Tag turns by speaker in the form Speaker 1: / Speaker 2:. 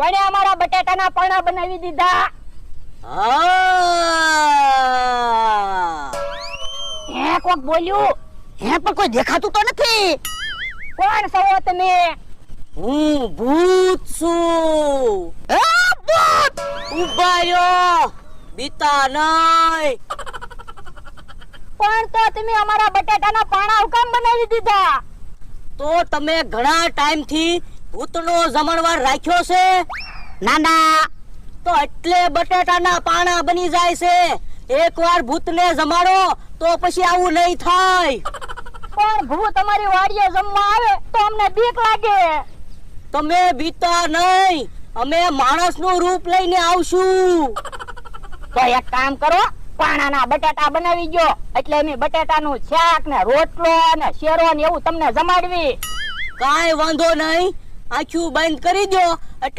Speaker 1: કોણે અમારા બટેટાના પાણા બનાવી દીધા.
Speaker 2: હે.
Speaker 1: કોક બોલ્યું?
Speaker 2: હે પણ કોઈ દેખાતું તો નથી.
Speaker 1: કોણ છો તમે?
Speaker 2: હું ભૂત છું. હે ભૂત! ઊભા રહ્યો બીતા નહીં
Speaker 1: પણ તો તમે અમારા બટેટાના પાણા ઉકામ બનાવી દીધા?
Speaker 2: તો તમે ઘણા ટાઈમથી ભૂતનો જમણવાર રાખ્યો છે? ના ના. તો એટલે બટેટાના પાણા બની જાય છે. એકવાર ભૂતને જમાડો તો પછી આવું નહીં થાય.
Speaker 1: પણ ભૂત અમારી વાડીએ જમવા આવે તો અમને બીક લાગે.
Speaker 2: તમે બીતા નહીં. અમે માણસનું રૂપ લઈને આવશું.
Speaker 1: તો એક કામ કરો પાણાના બટાટા બનાવી ગયો એટલે એની બટાટાનું શાક ને રોટલો ને શેરો ને એવું તમને જમાડવી.
Speaker 2: કાંઈ વાંધો નહીં. આખું બંધ કરી દો. એટલે